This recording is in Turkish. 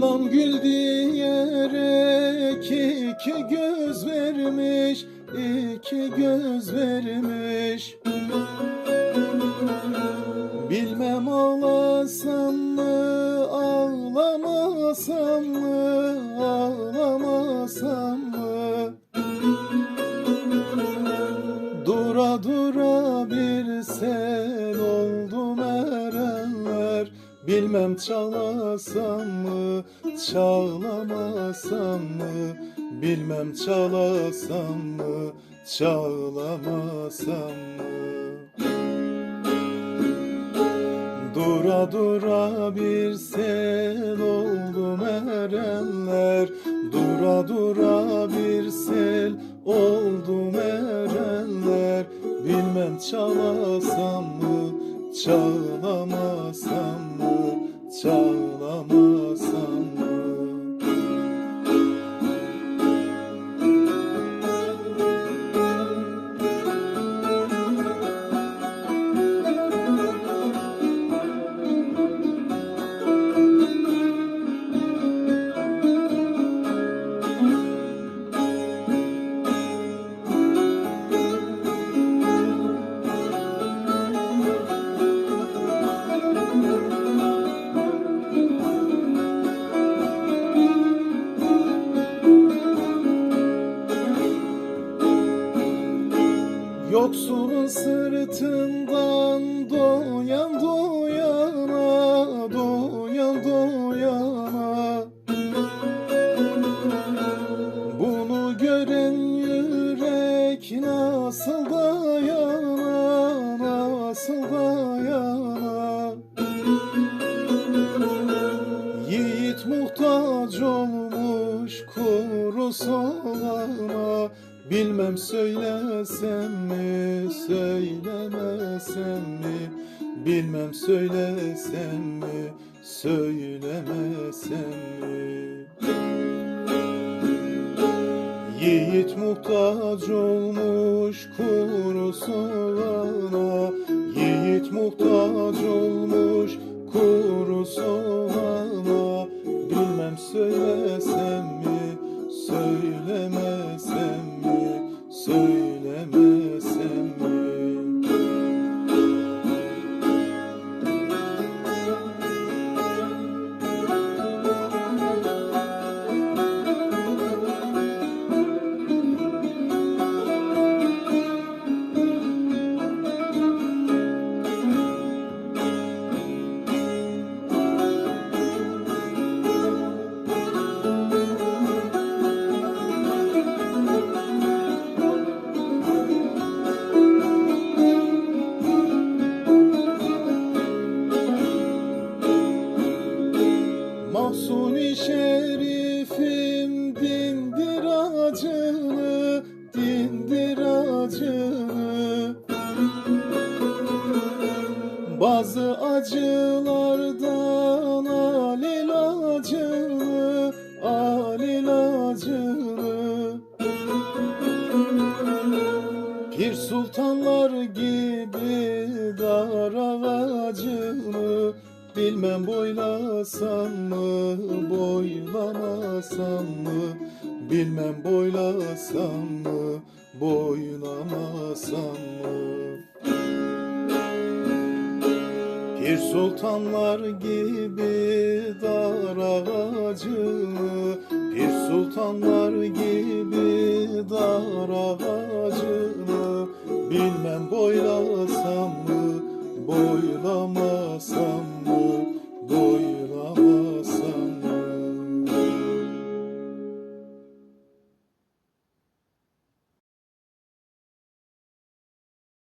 Mevlam gül diyerek iki göz vermiş, iki göz vermiş. Bilmem ağlasam mı, ağlamasam mı, ağlamasam mı? Dura dura bir sel oldum erenler Bilmem çalasam mı, çağlamasam mı? Bilmem çalasam mı, çağlamasam mı? Dura dura bir sel oldum erenler. Dura dura bir sel oldum erenler. Bilmem çalasam mı, çağlamasam mı, çağlamasam Yoksulun sırtından doyan doyana, doyan doyana Bilmem söylesem mi, söylemesem mi? Bilmem söylesem mi, söylemesem mi? Yiğit muhtaç olmuş kuru soğana Yiğit muhtaç olmuş kuru soğana Bilmem söylesem mi, mi, acını, dindir acını. Bazı acılardan al ilacını, al ilacını Pir sultanlar gibi dar ağacını Bilmem boylasam mı, boylamasam mı? Bilmem boylasam mı, boylamasam mı? Pir sultanlar gibi dar ağacını Pir sultanlar gibi dar ağacını Bilmem boylasam mı, boylamasam mı,